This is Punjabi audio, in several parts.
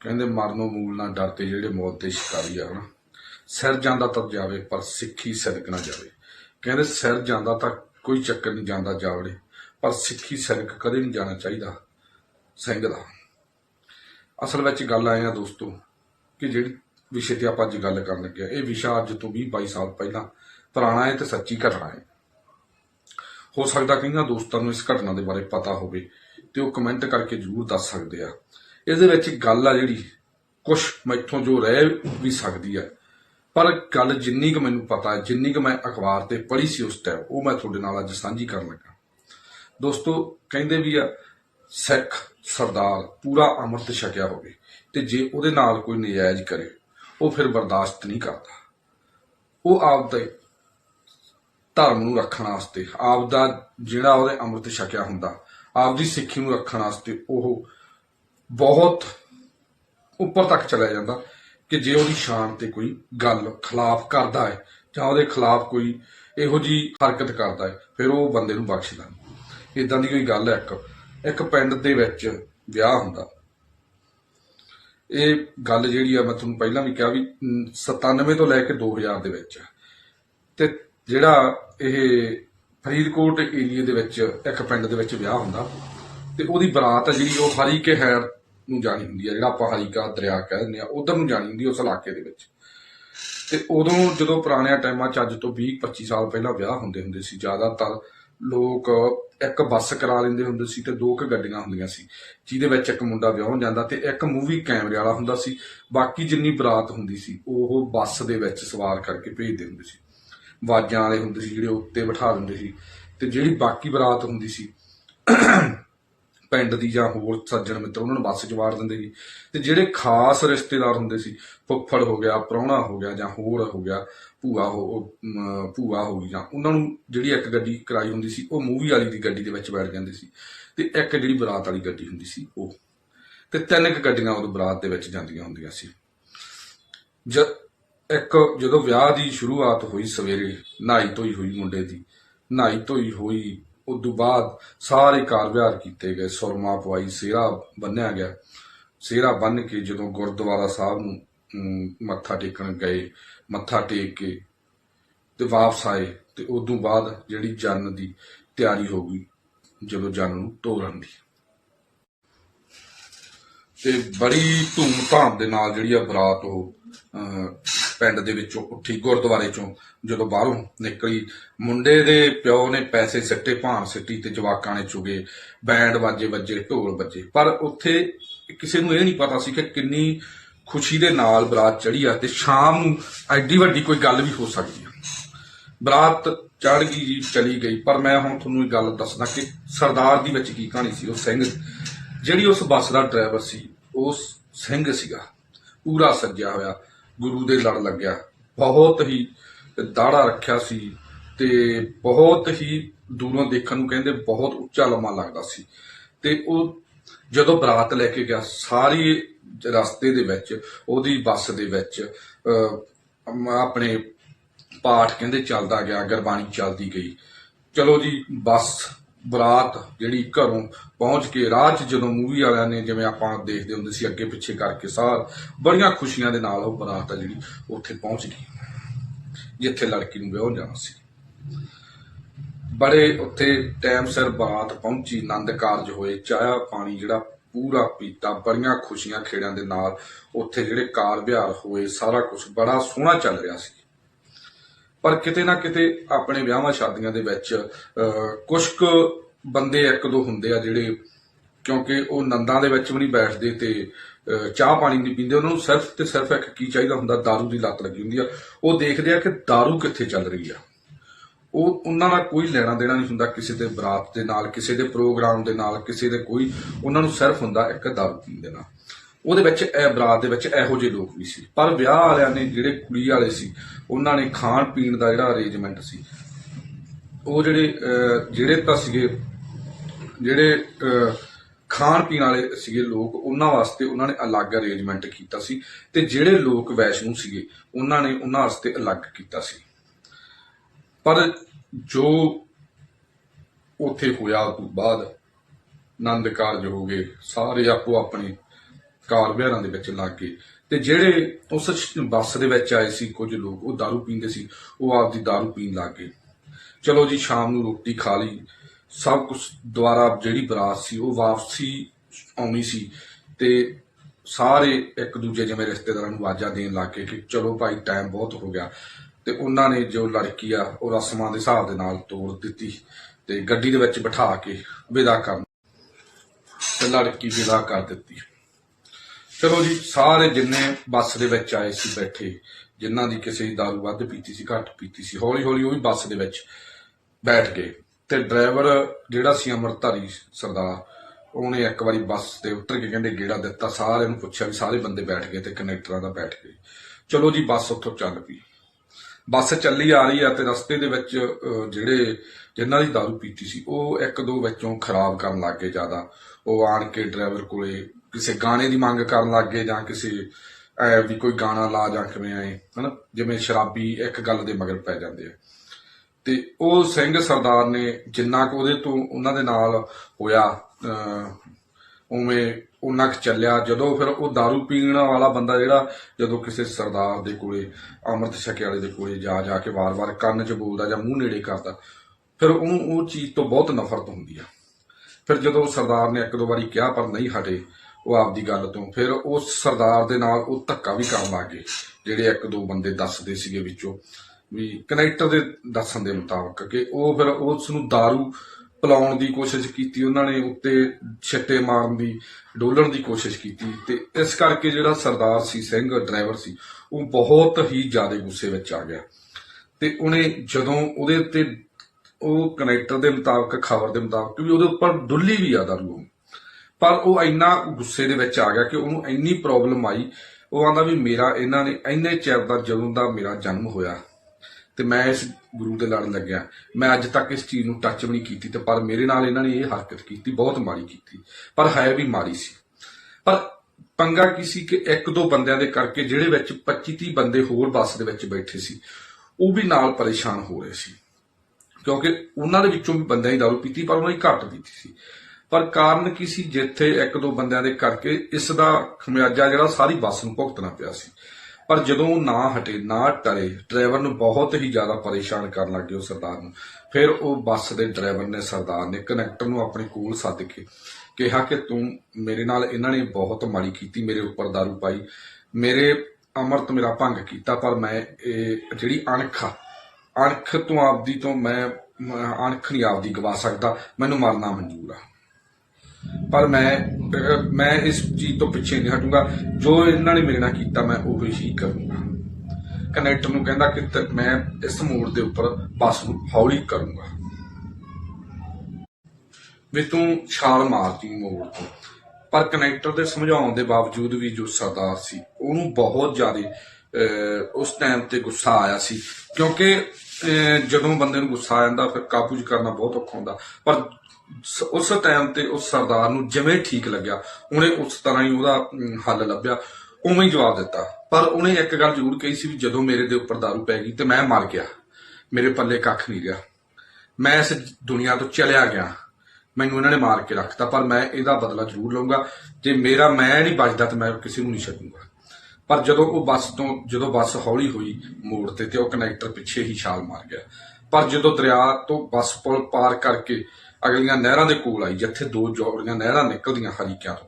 ਕਹਿੰਦੇ ਮਰਨੋਂ ਮੂਲ ਨਾ ਡਰਦੇ ਜਿਹੜੇ ਮੌਤ ਦੇ ਸ਼ਿਕਾਰੀ ਆ ਹਨਾ। ਸਿਰ ਜਾਂਦਾ ਤਾਂ ਜਾਵੇ, ਪਰ ਸਿੱਖੀ ਸਦਕ ਨਾ ਜਾਵੇ। ਕਹਿੰਦੇ ਸਿਰ ਜਾਂਦਾ ਤਾਂ ਕੋਈ ਚੱਕਰ ਨਹੀਂ ਜਾਂਦਾ ਜਾਵੜੇ, ਪਰ ਸਿੱਖੀ ਸਦਕ ਕਦੇ ਨਹੀਂ ਜਾਣਾ ਚਾਹੀਦਾ ਸਿੰਘ ਦਾ। ਅਸਲ ਵਿੱਚ ਗੱਲ ਆਏ ਆ ਦੋਸਤੋ ਕਿ ਜਿਹੜੀ ਵਿਸ਼ੇ ਤੇ ਆਪਾਂ ਅੱਜ ਗੱਲ ਕਰਨ ਲੱਗੇ ਆ, ਇਹ ਵਿਸ਼ਾ ਅੱਜ ਤੋਂ 20 22 ਸਾਲ ਪਹਿਲਾਂ ਪੁਰਾਣਾ ਹੈ ਤੇ ਸੱਚੀ ਘਟਨਾ ਹੈ। ਹੋ ਸਕਦਾ ਕਈਆਂ ਦੋਸਤਾਂ ਨੂੰ ਇਸ ਘਟਨਾ ਦੇ ਬਾਰੇ ਪਤਾ ਹੋਵੇ ਤੇ ਉਹ ਕਮੈਂਟ ਕਰਕੇ ਜਰੂਰ ਦੱਸ ਸਕਦੇ ਆ। ਇਹਦੇ ਵਿੱਚ ਗੱਲ ਆ ਜਿਹੜੀ ਕੁਝ ਮੈਥੋਂ ਜੋ ਰਹਿ ਵੀ ਸਕਦੀ ਆ। ਪਰ ਗੱਲ ਜਿੰਨੀ ਕੁ ਮੈਨੂੰ ਪਤਾ ਹੈ ਜਿੰਨੀ ਕੁ ਮੈਂ ਅਖਬਾਰ ਤੇ ਪੜ੍ਹੀ ਸੀ ਉਸ ਟਾਈਮ ਉਹ ਮੈਂ ਤੁਹਾਡੇ ਨਾਲ ਅੱਜ ਸਾਂਝੀ ਕਰਨ ਲੱਗਾ। ਦੋਸਤੋ, ਕਹਿੰਦੇ ਵੀ ਆ, ਸਿੱਖ ਸਰਦਾਰ ਪੂਰਾ ਅੰਮ੍ਰਿਤ ਛਕਿਆ ਹੋਵੇ ਤੇ ਜੇ ਉਹਦੇ ਨਾਲ ਕੋਈ ਨਜਾਇਜ਼ ਕਰੇ, ਉਹ ਫਿਰ ਬਰਦਾਸ਼ਤ ਨਹੀਂ ਕਰਦਾ। ਉਹ ਆਪ ਦੇ ਧਰਮ ਨੂੰ ਰੱਖਣ ਵਾਸਤੇ ਆਪ ਦਾ ਜਿਹੜਾ ਉਹਦੇ ਅੰਮ੍ਰਿਤ ਛਕਿਆ ਹੁੰਦਾ ਆਪ ਦੀ ਸਿੱਖੀ ਨੂੰ ਰੱਖਣ ਵਾਸਤੇ ਉਹ ਬਹੁਤ ਉੱਪਰ ਤੱਕ ਚਲਾ ਜਾਂਦਾ ਕਿ ਜੇ ਉਹਦੀ ਸ਼ਾਨ ਤੇ ਕੋਈ ਗੱਲ ਖਿਲਾਫ ਕਰਦਾ ਹੈ ਜਾਂ ਉਹਦੇ ਖਿਲਾਫ ਕੋਈ ਇਹੋ ਜੀ ਹਰਕਤ ਕਰਦਾ ਹੈ ਫਿਰ ਉਹ ਬੰਦੇ ਨੂੰ ਬਖਸ਼ਦਾ ਨਹੀਂ ਇਦਾਂ ਦੀ ਕੋਈ ਗੱਲ ਹੈ ਇੱਕ ਇੱਕ ਪਿੰਡ ਦੇ ਵਿੱਚ ਵਿਆਹ ਹੁੰਦਾ। ਇਹ ਗੱਲ ਜਿਹੜੀ ਆ ਮੈਂ ਤੁਹਾਨੂੰ ਪਹਿਲਾਂ ਵੀ ਕਿਹਾ ਵੀ ਅਮ, 97 ਤੋਂ ਲੈ ਕੇ 2000 ਦੇ ਵਿੱਚ ਤੇ ਜਿਹੜਾ ਇਹ ਫਰੀਦਕੋਟ ਏਰੀਏ ਦੇ ਵਿੱਚ ਇੱਕ ਪਿੰਡ ਦੇ ਵਿੱਚ ਵਿਆਹ ਹੁੰਦਾ ਤੇ ਉਹਦੀ ਬਰਾਤ ਆ ਜਿਹੜੀ ਉਹ ਹਰੀ ਕੇ ਹੈਰ ਨੂੰ ਜਾਣੀ ਹੁੰਦੀ ਹੈ ਜਿਹੜਾ ਆਪਾਂ ਹਰੀ ਦਰਿਆ ਕਹਿ ਦਿੰਦੇ ਆ, ਉਧਰ ਨੂੰ ਜਾਣੀ ਹੁੰਦੀ ਉਸ ਇਲਾਕੇ ਦੇ ਵਿੱਚ। ਤੇ ਉਦੋਂ ਜਦੋਂ ਪੁਰਾਣਿਆਂ ਟਾਈਮਾਂ 'ਚ ਅੱਜ ਤੋਂ 20 25 ਸਾਲ ਪਹਿਲਾਂ ਵਿਆਹ ਹੁੰਦੇ ਹੁੰਦੇ ਸੀ, ਜ਼ਿਆਦਾਤਰ ਲੋਕ ਇੱਕ ਬੱਸ ਕਰਾ ਲੈਂਦੇ ਹੁੰਦੇ ਸੀ ਤੇ ਦੋ ਕੁ ਗੱਡੀਆਂ ਹੁੰਦੀਆਂ ਸੀ, ਜਿਹਦੇ ਵਿੱਚ ਇੱਕ ਮੁੰਡਾ ਵਿਆਹਣ ਜਾਂਦਾ ਤੇ ਇੱਕ ਮੂਵੀ ਕੈਮਰੇ ਵਾਲਾ ਹੁੰਦਾ ਸੀ, ਬਾਕੀ ਜਿੰਨੀ ਬਰਾਤ ਹੁੰਦੀ ਸੀ, ਉਹ ਬੱਸ ਦੇ ਵਿੱਚ ਸਵਾਰ ਕਰਕੇ ਭੇਜਦੇ ਹੁੰਦੇ ਸੀ। ਵਾਜਾਂ ਵਾਲੇ ਹੁੰਦੇ ਸੀ, ਜਿਹੜੇ ਉੱਤੇ ਬਿਠਾ ਦਿੰਦੇ ਸੀ, ਤੇ ਜਿਹੜੀ ਬਾਕੀ ਬਰਾਤ ਹੁੰਦੀ ਸੀ ਪਿੰਡ ਦੀ ਜਾਂ ਹੋਰ ਸੱਜਣ ਮਿੱਤਰ, ਉਹਨਾਂ ਨੂੰ ਬੱਸ 'ਚ ਵਾਰ ਦਿੰਦੇ ਸੀ। ਤੇ ਜਿਹੜੇ ਖਾਸ ਰਿਸ਼ਤੇਦਾਰ ਹੁੰਦੇ ਸੀ, ਫੁੱਫੜ ਹੋ ਗਿਆ, ਪ੍ਰਾਹੁਣਾ ਹੋ ਗਿਆ ਜਾਂ ਹੋਰ ਹੋ ਗਿਆ, ਭੂਆ ਹੋ ਭੂਆ ਹੋ ਗਈ ਜਾਂ ਉਹਨਾਂ ਨੂੰ ਜਿਹੜੀ ਇੱਕ ਗੱਡੀ ਕਰਾਈ ਹੁੰਦੀ ਸੀ, ਉਹ ਮੂਵੀ ਵਾਲੀ ਦੀ ਗੱਡੀ ਦੇ ਵਿੱਚ ਬੈਠ ਜਾਂਦੇ ਸੀ। ਤੇ ਇੱਕ ਜਿਹੜੀ ਬਰਾਤ ਵਾਲੀ ਗੱਡੀ ਹੁੰਦੀ ਸੀ, ਉਹ। ਤੇ ਤਿੰਨ ਕੁ ਗੱਡੀਆਂ ਉਹ ਬਰਾਤ ਦੇ ਵਿੱਚ ਜਾਂਦੀਆਂ ਹੁੰਦੀਆਂ ਸੀ। ਜਦ ਇੱਕ ਜਦੋਂ ਵਿਆਹ ਦੀ ਸ਼ੁਰੂਆਤ ਹੋਈ ਸਵੇਰੇ, ਨਹਾਈ ਧੋਈ ਹੋਈ ਮੁੰਡੇ ਦੀ, ਨਹਾਈ ਧੋਈ ਹੋਈ ਉਦੋਂ ਬਾਅਦ ਸਾਰੇ ਕਾਰ ਵਿਹਾਰ ਕੀਤੇ ਗਏ ਸੁਰਮਾ ਪਵਾਈ ਸਿਹਰਾ ਬੰਨਿਆ ਗਿਆ। ਸਿਹਰਾ ਬੰਨ ਕੇ ਜਦੋਂ ਗੁਰਦੁਆਰਾ ਸਾਹਿਬ ਨੂੰ ਮੱਥਾ ਟੇਕਣ ਗਏ ਮੱਥਾ ਟੇਕ ਕੇ ਤੇ ਵਾਪਸ ਆਏ ਤੇ ਉਦੋਂ ਬਾਅਦ ਜਿਹੜੀ ਜਨ ਦੀ ਤਿਆਰੀ ਹੋ ਗਈ ਜਦੋਂ ਜਨ ਨੂੰ ਤੋਰਨ ਦੀ। ਤੇ ਬੜੀ ਧੂਮ-ਧਾਮ ਦੇ ਨਾਲ ਜਿਹੜੀ ਆ ਬਰਾਤ ਉਹ ਅਹ, ਪਿੰਡ ਦੇ ਵਿੱਚੋਂ ਉੱਠੀ, ਗੁਰਦੁਆਰੇ ਚੋਂ ਜਦੋਂ ਬਾਹਰੋਂ ਨਿਕਲੀ, ਮੁੰਡੇ ਦੇ ਪਿਓ ਨੇ ਪੈਸੇ ਸਿੱਟੇ ਭਾਂ ਸਿੱਟੀ ਤੇ ਜਵਾਕਾਂ ਨੇ ਚੁਗੇ, ਬੈਂਡ ਵਾਜੇ ਵੱਜੇ, ਢੋਲ ਵੱਜੇ। ਪਰ ਉੱਥੇ ਕਿਸੇ ਨੂੰ ਇਹ ਨਹੀਂ ਪਤਾ ਸੀ ਕਿ ਕਿੰਨੀ ਖੁਸ਼ੀ ਦੇ ਨਾਲ ਬਰਾਤ ਚੜੀ ਆ ਤੇ ਸ਼ਾਮ ਨੂੰ ਐਡੀ ਵੱਡੀ ਕੋਈ ਗੱਲ ਵੀ ਹੋ ਸਕਦੀ ਆ। ਬਰਾਤ ਚੜ ਗਈ ਜੀ ਚਲੀ ਗਈ। ਪਰ ਮੈਂ ਹੁਣ ਤੁਹਾਨੂੰ ਇਹ ਗੱਲ ਦੱਸਦਾ ਕਿ ਸਰਦਾਰ ਦੀ ਵਿੱਚ ਕੀ ਕਹਾਣੀ ਸੀ, ਉਹ ਸਿੰਘ। ਜਿਹੜੀ ਉਸ ਬੱਸ ਦਾ ਡਰਾਈਵਰ ਸੀ ਉਸ ਸਿੰਘ ਸੀਗਾ। ਪੂਰਾ ਸੱਜਿਆ ਹੋਇਆ। ਗੁਰੂ ਦੇ ਲੜ ਲੱਗਿਆ। ਬਹੁਤ ਹੀ ਦਾੜਾ ਰੱਖਿਆ ਸੀ ਤੇ ਬਹੁਤ ਹੀ ਦੂਰੋਂ ਦੇਖਣ ਨੂੰ ਕਹਿੰਦੇ ਬਹੁਤ ਉੱਚਾ ਲੰਮਾ ਲੱਗਦਾ ਸੀ। ਤੇ ਉਹ ਜਦੋਂ ਬਰਾਤ ਲੈ ਕੇ ਗਿਆ ਸਾਰੀ ਰਸਤੇ ਦੇ ਵਿੱਚ ਉਹਦੀ ਬੱਸ ਦੇ ਵਿੱਚ ਅਹ, ਆਪਣੇ ਪਾਠ ਕਹਿੰਦੇ ਚੱਲਦਾ ਗਿਆ ਗੁਰਬਾਣੀ ਚੱਲਦੀ ਗਈ। ਚਲੋ ਜੀ ਬੱਸ ਬਰਾਤ ਜਿਹੜੀ ਘਰੋਂ ਪਹੁੰਚ ਕੇ ਰਾਹ 'ਚ ਜਦੋਂ ਮੂਵੀ ਵਾਲਿਆਂ ਨੇ ਜਿਵੇਂ ਆਪਾਂ ਦੇਖਦੇ ਹੁੰਦੇ ਸੀ ਅੱਗੇ ਪਿੱਛੇ ਕਰਕੇ ਸਾਰ, ਬੜੀਆਂ ਖੁਸ਼ੀਆਂ ਦੇ ਨਾਲ ਉਹ ਬਰਾਤ ਆ ਜਿਹੜੀ ਉੱਥੇ ਪਹੁੰਚ ਗਈ। ਜਿੱਥੇ ਲੜਕੀ ਨੂੰ ਵਿਆਹ ਜਾਣਾ ਸੀ। ਬੜੇ ਉੱਥੇ ਟਾਈਮ ਸਿਰ ਬਰਾਤ ਪਹੁੰਚੀ, ਆਨੰਦ ਕਾਰਜ ਹੋਏ, ਚਾਹ ਪਾਣੀ ਜਿਹੜਾ ਪੂਰਾ ਪੀਤਾ, ਬੜੀਆਂ ਖੁਸ਼ੀਆਂ ਖੇੜਿਆਂ ਦੇ ਨਾਲ ਉੱਥੇ ਜਿਹੜੇ ਕਾਰ ਵਿਹਾਰ ਹੋਏ, ਸਾਰਾ ਕੁਝ ਬੜਾ ਸੋਹਣਾ ਚੱਲ ਰਿਹਾ ਸੀ। ਪਰ ਕਿਤੇ ਨਾ ਕਿਤੇ ਆਪਣੇ ਵਿਆਹਾਂ ਸ਼ਾਦੀਆਂ ਦੇ ਵਿੱਚ ਕੁਝ ਕੁ ਬੰਦੇ ਇੱਕ ਦੋ ਹੁੰਦੇ ਆ ਜਿਹੜੇ ਕਿਉਂਕਿ ਉਹ ਨੰਦਾਂ ਦੇ ਵਿੱਚ ਵੀ ਨਹੀਂ ਬੈਠਦੇ ਤੇ ਅਹ, ਚਾਹ ਪਾਣੀ ਨਹੀਂ ਪੀਂਦੇ ਉਹਨਾਂ ਨੂੰ ਸਿਰਫ ਤੇ ਸਿਰਫ ਇੱਕ ਕੀ ਚਾਹੀਦਾ ਹੁੰਦਾ दारू ਦੀ ਲੱਤ ਲੱਗੀ ਹੁੰਦੀ ਆ ਉਹ ਦੇਖਦੇ ਆ ਕਿ दारू ਕਿੱਥੇ ਚੱਲ ਰਹੀ ਆ ਉਹ ਉਹਨਾਂ ਦਾ ਕੋਈ ਲੈਣਾ ਦੇਣਾ ਨਹੀਂ ਹੁੰਦਾ ਕਿਸੇ ਦੇ ਬਰਾਤ ਦੇ ਨਾਲ ਕਿਸੇ ਦੇ ਪ੍ਰੋਗਰਾਮ ਦੇ ਨਾਲ ਕਿਸੇ ਦੇ ਕੋਈ ਉਹਨਾਂ ਨੂੰ ਸਿਰਫ ਹੁੰਦਾ ਇੱਕ ਦਾਰੂ ਪੀਣ ਦੇ ਨਾਲ ਉਹਦੇ ਵਿੱਚ ਇਹ ਬਰਾਤ ਦੇ ਵਿੱਚ ਇਹੋ ਜਿਹੇ ਲੋਕ ਵੀ ਸੀ। ਪਰ ਵਿਆਹ ਵਾਲਿਆਂ ਨੇ ਜਿਹੜੇ ਕੁੜੀ ਵਾਲੇ ਸੀ ਉਹਨਾਂ ਨੇ ਖਾਣ ਪੀਣ ਦਾ ਜਿਹੜਾ ਅਰੇਂਜਮੈਂਟ ਸੀ ਉਹ ਜਿਹੜੇ ਅਹ, ਜਿਹੜੇ ਤਾਂ ਸੀਗੇ ਜਿਹੜੇ ਅਹ, ਖਾਣ ਪੀਣ ਵਾਲੇ ਸੀਗੇ ਲੋਕ ਉਹਨਾਂ ਵਾਸਤੇ ਉਹਨਾਂ ਨੇ ਅਲੱਗ ਅਰੇਂਜਮੈਂਟ ਕੀਤਾ ਸੀ ਤੇ ਜਿਹੜੇ ਲੋਕ ਵੈਸ਼ਨੂ ਸੀਗੇ ਉਹਨਾਂ ਨੇ ਉਹਨਾਂ ਵਾਸਤੇ ਅਲੱਗ ਕੀਤਾ ਸੀ। ਪਰ ਜੋ ਉੱਥੇ ਹੋਇਆ ਉਸ ਤੋਂ ਬਾਅਦ ਆਨੰਦ ਕਾਰਜ ਹੋ ਗਏ ਸਾਰੇ ਆਪੋ ਆਪਣੇ ਕਾਰ ਵਿਹਾਰਾਂ ਦੇ ਵਿੱਚ ਲੱਗ ਗਏ ਤੇ ਜਿਹੜੇ ਉਸ ਸ਼- ਬੱਸ ਦੇ ਵਿੱਚ ਆਏ ਸੀ ਕੁਝ ਲੋਕ ਉਹ दारू ਪੀਂਦੇ ਸੀ ਉਹ ਆਪਦੀ दारू ਪੀਣ ਲੱਗ ਗਏ ਚਲੋ ਜੀ ਸ਼ਾਮ ਨੂੰ ਰੋਟੀ ਖਾ ਲਈ ਸਭ ਕੁਝ ਦੁਆਰਾ ਜਿਹੜੀ ਬਰਾਤ ਸੀ ਉਹ ਵਾਪਸੀ ਆਉਣੀ ਸੀ ਤੇ ਸਾਰੇ ਇੱਕ ਦੂਜੇ ਜਿਵੇਂ ਰਿਸ਼ਤੇਦਾਰਾਂ ਨੂੰ ਆਵਾਜ਼ਾਂ ਦੇਣ ਲੱਗ ਗਏ ਕਿ ਚਲੋ ਭਾਈ ਟਾਈਮ ਬਹੁਤ ਹੋ ਗਿਆ ਤੇ ਉਹਨਾਂ ਨੇ ਜੋ ਲੜਕੀ ਆ ਉਹ ਰਸਮਾਂ ਦੇ ਹਿਸਾਬ ਦੇ ਨਾਲ ਤੋੜ ਦਿੱਤੀ ਤੇ ਗੱਡੀ ਦੇ ਵਿੱਚ ਬਿਠਾ ਕੇ ਵਿਦਾ ਕਰਨ ਤੇ ਲੜਕੀ ਵਿਦਾ ਕਰ ਦਿੱਤੀ ਚਲੋ ਜੀ, ਸਾਰੇ ਜਿੰਨੇ ਬੱਸ ਦੇ ਵਿੱਚ ਆਏ ਸੀ ਬੈਠੇ, ਜਿਨ੍ਹਾਂ ਦੀ ਕਿਸੇ ਦੀ ਦਾਰੂ ਵੱਧ ਪੀਤੀ ਸੀ, ਘੱਟ ਪੀਤੀ ਸੀ ਹੌਲੀ ਹੌਲੀ ਉਹ ਵੀ ਬੱਸ ਦੇ ਵਿੱਚ ਬੈਠ ਗਏ। ਤੇ ਡਰਾਈਵਰ ਜਿਹੜਾ ਸੀ ਅਮਰਧਾਰੀ ਸਰਦਾਰ, ਉਹਨੇ ਇੱਕ ਵਾਰੀ ਬੱਸ ਤੇ ਉਤਰ ਕੇ ਕਹਿੰਦੇ ਗੇੜਾ ਦਿੱਤਾ, ਸਾਰਿਆਂ ਨੂੰ ਪੁੱਛਿਆ ਵੀ ਸਾਰੇ ਬੰਦੇ ਬੈਠ ਗਏ ਤੇ ਕਨੈਕਟਰਾਂ ਦਾ ਬੈਠ ਗਏ। ਚਲੋ ਜੀ, ਬੱਸ ਉੱਥੋਂ ਚੱਲ ਪਈ। ਬੱਸ ਚੱਲੀ ਆ ਰਹੀ ਆ ਤੇ ਰਸਤੇ ਦੇ ਵਿੱਚ ਜਿਹੜੇ ਜਿਨ੍ਹਾਂ ਦੀ ਦਾਰੂ ਪੀਤੀ ਸੀ, ਉਹ ਇੱਕ ਦੋ ਵਿੱਚੋਂ ਖਰਾਬ ਕਰਨ ਲੱਗ ਗਏ ਜ਼ਿਆਦਾ। ਉਹ ਆਣ ਕੇ ਡਰਾਈਵਰ ਕੋਲੇ ਕਿਸੇ ਗਾਣੇ ਦੀ ਮੰਗ ਕਰਨ ਲੱਗ ਗਏ ਜਾਂ ਕਿਸੇ ਵੀ ਕੋਈ ਗਾਣਾ ਲਾ ਜਾਂ ਕਿਵੇਂ ਆਏ, ਹਨਾ? ਜਿਵੇਂ ਸ਼ਰਾਬੀ ਇੱਕ ਗੱਲ ਦੇ ਮਗਰ ਪੈ ਜਾਂਦੇ ਆ। ਤੇ ਉਹ ਸਿੰਘ ਸਰਦਾਰ ਨੇ ਜਿੰਨਾ ਕੁ ਉਹਦੇ ਤੋਂ ਉਹਨਾਂ ਦੇ ਨਾਲ ਹੋਇਆ ਉਵੇਂ ਉਹਨਾਂ ਕੁ ਚੱਲਿਆ। ਜਦੋਂ ਫਿਰ ਉਹ दारू ਪੀਣ ਵਾਲਾ ਬੰਦਾ ਜਿਹੜਾ, ਜਦੋਂ ਕਿਸੇ ਸਰਦਾਰ ਦੇ ਕੋਲੇ, ਅੰਮ੍ਰਿਤ ਛਕੇ ਵਾਲੇ ਦੇ ਕੋਲੇ ਜਾ ਜਾ ਕੇ ਵਾਰ-ਵਾਰ ਕੰਨ 'ਚ ਬੋਲਦਾ ਜਾਂ ਮੂੰਹ ਨੇੜੇ ਕਰਦਾ, ਫਿਰ ਉਹਨੂੰ ਉਹ ਚੀਜ਼ ਤੋਂ ਬਹੁਤ ਨਫ਼ਰਤ ਹੁੰਦੀ ਆ। ਫਿਰ ਜਦੋਂ ਸਰਦਾਰ ਨੇ ਇੱਕ ਦੋ ਵਾਰੀ ਕਿਹਾ ਪਰ ਨਹੀਂ ਹਟੇ ਉਹ ਆਪਦੀ ਗੱਲ ਤੋਂ। ਫਿਰ ਉਸ ਸਰਦਾਰ ਦੇ ਨਾਲ ਉਹ ਧੱਕਾ ਵੀ ਕਰਨ ਲੱਗ ਗਏ, ਜਿਹੜੇ ਇੱਕ ਦੋ ਬੰਦੇ ਦੱਸਦੇ ਸੀਗੇ ਵਿੱਚੋਂ ਵੀ ਕਨੈਕਟਰ ਦੇ ਦੱਸਣ ਦੇ ਮੁਤਾਬਕ ਕਿ ਉਹ ਫਿਰ ਉਸ ਨੂੰ दारू ਪਿਲਾਉਣ ਦੀ ਕੋਸ਼ਿਸ਼ ਕੀਤੀ, ਉਹਨਾਂ ਨੇ ਉੱਤੇ ਛੱਟੇ ਮਾਰਨ ਦੀ, ਡੋਲਣ ਦੀ ਕੋਸ਼ਿਸ਼ ਕੀਤੀ ਤੇ ਇਸ ਕਰਕੇ ਜਿਹੜਾ ਸਰਦਾਰ ਸੀ, ਸਿੰਘ, ਡਰਾਈਵਰ ਸੀ, ਉਹ ਬਹੁਤ ਹੀ ਜ਼ਿਆਦਾ ਗੁੱਸੇ ਵਿੱਚ ਆ ਗਿਆ। ਤੇ ਉਹਨੇ ਜਦੋਂ ਉਹਦੇ ਉੱਤੇ ਉਹ ਕਨੈਕਟਰ ਦੇ ਮੁਤਾਬਕ, ਖਬਰ ਦੇ ਮੁਤਾਬਕ ਵੀ ਉਹਦੇ ਉੱਪਰ ਡੁੱਲੀ ਵੀ ਆ ਦਾਰੂ ਪਰ ਉਹ ਇੰਨਾ ਗੁੱਸੇ ਦੇ ਵਿੱਚ ਆ ਗਿਆ ਕਿ ਉਹਨੂੰ ਇੰਨੀ ਪ੍ਰੋਬਲਮ ਆਈ। ਉਹ ਆਂਦਾ ਵੀ ਮੇਰਾ, ਇਹਨਾਂ ਨੇ ਇੰਨੇ ਚਿਰ ਦਾ ਜਦੋਂ ਦਾ ਮੇਰਾ ਜਨਮ ਹੋਇਆ ਤੇ ਮੈਂ ਇਸ ਗੁਰੂ ਦੇ ਲੜ ਲੱਗਿਆ। ਮੈਂ ਅੱਜ ਤੱਕ ਇਸ ਚੀਜ਼ ਨੂੰ ਟੱਚ ਵੀ ਨਹੀਂ ਕੀਤੀ ਤੇ ਪਰ ਮੇਰੇ ਨਾਲ ਇਹਨਾਂ ਨੇ ਇਹ ਹਰਕਤ ਕੀਤੀ, ਬਹੁਤ ਮਾੜੀ ਕੀਤੀ। ਪਰ ਹੈ ਵੀ ਮਾੜੀ ਸੀ। ਪਰ ਪੰਗਾ ਕੀ ਸੀ ਕਿ ਇੱਕ ਦੋ ਬੰਦਿਆਂ ਦੇ ਕਰਕੇ ਜਿਹੜੇ ਵਿੱਚ 25 30 ਬੰਦੇ ਹੋਰ ਬੱਸ ਦੇ ਵਿੱਚ ਬੈਠੇ ਸੀ, ਉਹ ਵੀ ਨਾਲ ਪਰੇਸ਼ਾਨ ਹੋ ਰਹੇ ਸੀ। ਕਿਉਂਕਿ ਉਹਨਾਂ ਦੇ ਵਿੱਚੋਂ ਵੀ ਬੰਦਿਆਂ ਦੀ ਦਾਰੂ ਪੀਤੀ, ਪਰ ਉਹਨਾਂ ਦੀ ਘੱਟ ਪੀਤੀ ਸੀ। ਪਰ ਕਾਰਨ ਕੀ ਸੀ? ਜਿੱਥੇ ਇੱਕ ਦੋ ਬੰਦਿਆਂ ਦੇ ਕਰਕੇ ਇਸ ਦਾ ਖਮਿਆਜਾ ਜਿਹੜਾ ਸਾਰੀ ਬੱਸ ਨੂੰ ਭੁਗਤਣਾ ਪਿਆ ਸੀ। ਪਰ ਜਦੋਂ ਨਾ ਹਟੇ, ਨਾ ਟਰੇ, ਡਰਾਈਵਰ ਨੂੰ ਬਹੁਤ ਹੀ ਜ਼ਿਆਦਾ ਪਰੇਸ਼ਾਨ ਕਰਨ ਲੱਗੇ ਉਹ ਸਰਦਾਰ ਨੂੰ। ਫਿਰ ਉਹ ਬੱਸ ਦੇ ਡਰਾਈਵਰ ਨੇ, ਸਰਦਾਰ ਨੇ ਕਨੈਕਟਰ ਨੂੰ ਆਪਣੇ ਕੋਲ ਸੱਦ ਕੇ ਕਿਹਾ ਕਿ ਤੂੰ ਮੇਰੇ ਨਾਲ ਇਹਨਾਂ ਨੇ ਬਹੁਤ ਮਾੜੀ ਕੀਤੀ, ਮੇਰੇ ਉੱਪਰ ਦਾਰੂ ਪਾਈ, ਮੇਰੇ ਅਮਰਤ ਮੇਰਾ ਭੰਗ ਕੀਤਾ, ਪਰ ਮੈਂ ਇਹ ਜਿਹੜੀ ਅਣਖ ਆ ਅਣਖ ਤੋਂ ਆਪਦੀ ਤੋਂ ਮੈਂ, ਅਣਖ ਨਹੀਂ ਆਪਦੀ ਗਵਾ ਸਕਦਾ, ਮੈਨੂੰ ਮਰਨਾ ਮਨਜ਼ੂਰ ਆ। ਪਰ ਮੈਂ ਮੈਂ ਇਸ ਚੀਜ਼ ਤੋਂ ਪਿੱਛੇ ਨਹੀਂ ਹਟੂੰਗਾ। ਜੋ ਇਹਨਾਂ ਨੇ ਮੇਰੇ ਨਾਲ ਕੀਤਾ ਮੈਂ ਉਹ ਹੀ ਕਰੂੰਗਾ। ਕਨੈਕਟਰ ਨੂੰ ਕਹਿੰਦਾ ਕਿ ਮੈਂ ਇਸ ਮੋੜ ਦੇ ਉੱਪਰ ਬੱਸ ਨੂੰ ਹੌਲੀ ਕਰੂੰਗਾ। ਵੀ ਤੂੰ ਛਾਲ ਮਾਰਦੀ ਮੋੜ ਤੋਂ। ਪਰ ਕਨੈਕਟਰ ਦੇ ਸਮਝਾਉਣ ਦੇ ਬਾਵਜੂਦ ਵੀ ਜੋ ਸਰਦਾਰ ਸੀ ਉਹਨੂੰ ਬਹੁਤ ਜ਼ਿਆਦਾ ਉਸ ਟਾਈਮ ਤੇ ਗੁੱਸਾ ਆਇਆ ਸੀ। ਕਿਉਂਕਿ ਅਹ, ਜਦੋਂ ਬੰਦੇ ਨੂੰ ਗੁੱਸਾ ਆ ਜਾਂਦਾ ਫਿਰ ਕਾਬੂ ਕਰਨਾ ਬਹੁਤ ਔਖਾ ਹੁੰਦਾ। ਪਰ ਉਸ ਟਾਈਮ ਤੇ ਉਸ ਸਰਦਾਰ ਨੂੰ ਜਿਵੇਂ ਠੀਕ ਲੱਗਿਆ, ਉਹਨੇ ਉਸ ਤਰ੍ਹਾਂ ਹੀ ਉਹਦਾ ਹੱਲ ਲੱਭਿਆ, ਉਵੇਂ ਹੀ ਜਵਾਬ ਦਿੱਤਾ। ਪਰ ਉਹਨੇ ਇੱਕ ਗੱਲ ਜ਼ਰੂਰ ਕਹੀ ਸੀ ਵੀ ਜਦੋਂ ਮੇਰੇ ਦੇ ਉੱਪਰ ਦਾਰੂ ਪੈ ਗਈ ਤੇ ਮੈਂ ਮਰ ਗਿਆ। ਮੇਰੇ ਪੱਲੇ ਕੱਖ ਨਹੀਂ ਰਿਹਾ। ਮੈਂ ਇਸ ਦੁਨੀਆ ਤੋਂ ਚਲਿਆ ਗਿਆ। ਮੈਨੂੰ ਇਹਨਾਂ ਨੇ ਮਾਰ ਕੇ ਰੱਖਤਾ, ਪਰ ਮੈਂ ਇਹਦਾ ਬਦਲਾ ਜ਼ਰੂਰ ਲਵਾਂਗਾ ਜੇ ਮੇਰਾ ਮੈਂ ਨਹੀਂ ਬਚਦਾ ਤਾਂ ਮੈਂ ਕਿਸੇ ਨੂੰ ਨਹੀਂ ਛੱਡੂੰਗਾ। ਪਰ ਜਦੋਂ ਉਹ ਬੱਸ ਤੋਂ, ਜਦੋਂ ਬੱਸ ਹੌਲੀ ਹੋਈ ਮੋੜ ਤੇ ਤੇ ਉਹ ਕਨੈਕਟਰ ਪਿੱਛੇ ਹੀ ਛਾਲ ਮਾਰ ਗਿਆ। ਪਰ ਜਦੋਂ ਦਰਿਆ ਤੋਂ ਬੱਸ ਪੁਲ ਪਾਰ ਕਰਕੇ ਅਗਲੀਆਂ ਨਹਿਰਾਂ ਦੇ ਕੋਲ ਆਈ, ਜਿੱਥੇ ਦੋ ਜੋੜੀਆਂ ਨਹਿਰਾਂ ਨਿਕਲਦੀਆਂ ਹਰੀਕਿਆਂ ਤੋਂ,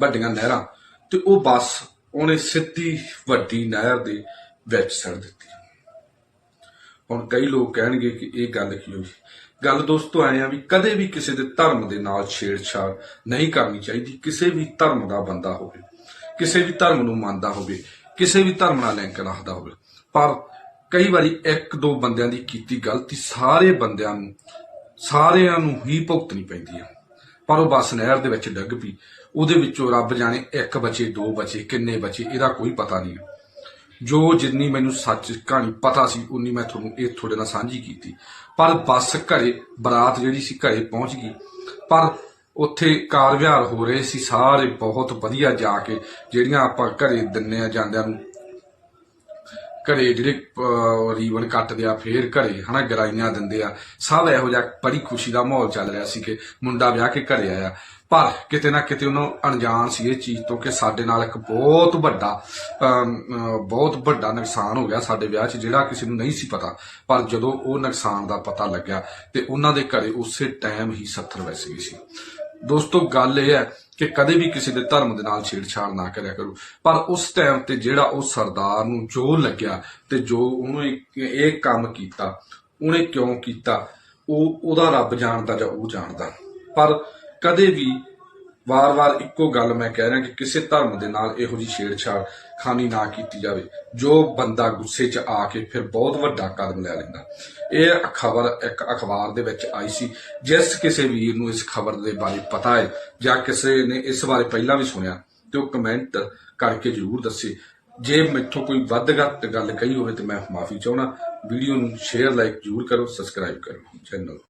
ਵੱਡੀਆਂ ਨਹਿਰਾਂ, ਤੇ ਉਹ ਬੱਸ ਉਹਨੇ ਸਿੱਧੀ ਵੱਡੀ ਨਹਿਰ ਦੇ ਵਿੱਚ ਸੜ ਦਿੱਤੀ। ਹੁਣ ਕਈ ਲੋਕ ਕਹਿਣਗੇ ਕਿ ਇਹ ਗੱਲ ਕੀ ਹੋਈ? ਗੱਲ ਦੋਸਤੋ ਆਏ ਆ ਵੀ ਕਦੇ ਵੀ ਕਿਸੇ ਦੇ ਧਰਮ ਦੇ ਨਾਲ ਛੇੜਛਾੜ ਨਹੀਂ ਕਰਨੀ ਚਾਹੀਦੀ, ਕਿਸੇ ਵੀ ਧਰਮ ਦਾ ਬੰਦਾ ਹੋਵੇ। ਕਿਸੇ ਵੀ ਧਰਮ ਨੂੰ ਮੰਨਦਾ ਹੋਵੇ, ਕਿਸੇ ਵੀ ਧਰਮ ਨਾਲ ਲਿੰਕ ਰੱਖਦਾ ਹੋਵੇ। ਪਰ ਕਈ ਵਾਰੀ ਇੱਕ ਦੋ ਬੰਦਿਆਂ ਦੀ ਕੀਤੀ ਗਲਤੀ ਸਾਰੇ ਬੰਦਿਆਂ ਨੂੰ ਸਾਰਿਆਂ ਨੂੰ ਹੀ ਭੁਗਤਣੀ ਪੈਂਦੀ ਆ। ਪਰ ਉਹ ਬੱਸ ਨਹਿਰ ਦੇ ਵਿੱਚ ਡਿੱਗ ਪਈ। ਉਹਦੇ ਵਿੱਚੋਂ ਰੱਬ ਜਾਣੇ ਇੱਕ ਬਚੇ, ਦੋ ਬਚੇ, ਕਿੰਨੇ ਬਚੇ, ਇਹਦਾ ਕੋਈ ਪਤਾ ਨਹੀਂ। ਜੋ ਜਿੰਨੀ ਮੈਨੂੰ ਸੱਚ ਕਹਾਣੀ ਪਤਾ ਸੀ, ਉਨੀ ਮੈਂ ਤੁਹਾਨੂੰ ਇਹ ਤੁਹਾਡੇ ਨਾਲ ਸਾਂਝੀ ਕੀਤੀ। ਪਰ ਬੱਸ ਘਰੇ, ਬਰਾਤ ਜਿਹੜੀ ਸੀ, ਘਰੇ ਪਹੁੰਚ ਗਈ। ਪਰ ਉੱਥੇ ਕਾਰ ਵਿਹਾਰ ਹੋ ਰਹੇ ਸੀ, ਸਾਰੇ ਬਹੁਤ ਵਧੀਆ ਜਾ ਕੇ, ਜਿਹੜੀਆਂ ਆਪਾਂ ਘਰੇ ਦਿੰਨੇ ਆ, ਜਾਂਦਿਆਂ ਨੂੰ ਘਰੇ ਜਿਹੜੇ ਰੀਵਨ ਕੱਟਦੇ ਆ ਫੇਰ ਘਰੇ ਹਨਾ ਗਰਾਈਆਂ ਦਿੰਦੇ ਆ। ਸਭ ਇਹੋ ਜਿਹਾ ਬੜੀ ਖੁਸ਼ੀ ਦਾ ਮਾਹੌਲ ਚੱਲ ਰਿਹਾ ਸੀ ਕਿ ਮੁੰਡਾ ਵਿਆਹ ਕੇ ਘਰੇ ਆਇਆ। ਪਰ ਕਿਤੇ ਨਾ ਕਿਤੇ ਉਹਨੂੰ ਅਣਜਾਣ ਸੀ ਇਹ ਚੀਜ਼ ਤੋਂ ਕਿ ਸਾਡੇ ਨਾਲ ਇੱਕ ਬਹੁਤ ਵੱਡਾ ਅਮ, ਬਹੁਤ ਵੱਡਾ ਨੁਕਸਾਨ ਹੋ ਗਿਆ ਸਾਡੇ ਵਿਆਹ 'ਚ ਜਿਹੜਾ ਕਿਸੇ ਨੂੰ ਨਹੀਂ ਸੀ ਪਤਾ। ਪਰ ਜਦੋਂ ਉਹ ਨੁਕਸਾਨ ਦਾ ਪਤਾ ਲੱਗਿਆ ਤੇ ਉਹਨਾਂ ਦੇ ਘਰੇ ਉਸੇ ਟਾਈਮ ਹੀ 70 ਵੈਸੇ ਗਈ ਸੀ। ਦੋਸਤੋ ਗੱਲ ਇਹ ਹੈ ਕਿ ਕਦੇ ਵੀ ਕਿਸੇ ਦੇ ਧਰਮ ਦੇ ਨਾਲ ਛੇੜਛਾੜ ਨਾ ਕਰਿਆ ਕਰੋ। ਪਰ ਉਸ ਟਾਈਮ ਤੇ ਜਿਹੜਾ ਉਹ ਸਰਦਾਰ ਨੂੰ ਜੋ ਲੱਗਿਆ ਤੇ ਜੋ ਉਹਨੂੰ ਇਹ ਇਹ ਕੰਮ ਕੀਤਾ, ਉਹਨੇ ਕਿਉਂ ਕੀਤਾ, ਉਹ, ਉਹਦਾ ਰੱਬ ਜਾਣਦਾ ਜਾਂ ਉਹ ਜਾਣਦਾ। ਪਰ ਕਦੇ ਵੀ ਵਾਰ-ਵਾਰ ਇੱਕੋ ਗੱਲ ਮੈਂ ਕਹਿ ਰਿਹਾ ਕਿ ਕਿਸੇ ਧਰਮ ਦੇ ਨਾਲ ਇਹੋ ਜੀ ਛੇੜਛਾੜ ਖਾਨੀ ਨਾ ਕੀਤੀ ਜਾਵੇ। ਜੋ ਬੰਦਾ ਗੁੱਸੇ 'ਚ ਆ ਕੇ ਫਿਰ ਬਹੁਤ ਵੱਡਾ ਕਦਮ ਲੈ ਲੈਂਦਾ। ਇਹ ਖਬਰ ਇੱਕ ਅਖਬਾਰ ਦੇ ਵਿੱਚ ਆਈ ਸੀ। ਜਿਸ ਕਿਸੇ ਵੀਰ ਨੂੰ ਇਸ ਖਬਰ ਦੇ ਬਾਰੇ ਪਤਾ ਹੈ ਜਾਂ ਕਿਸੇ ਨੇ ਇਸ ਬਾਰੇ ਪਹਿਲਾਂ ਵੀ ਸੁਣਿਆ, ਤੇ ਉਹ ਕਮੈਂਟ ਕਰਕੇ ਜਰੂਰ ਦੱਸੇ। ਜੇ ਮੈਥੋਂ ਕੋਈ ਵੱਧਗਤ ਗੱਲ ਕਹੀ ਹੋਵੇ ਤੇ ਮੈਂ ਮਾਫੀ ਚਾਹਣਾ ਵੀਡੀਓ ਨੂੰ ਸ਼ੇਅਰ, ਲਾਈਕ ਜਰੂਰ ਕਰੋ, ਸਬਸਕ੍ਰਾਈਬ ਕਰੋ। ਚੈਨਲ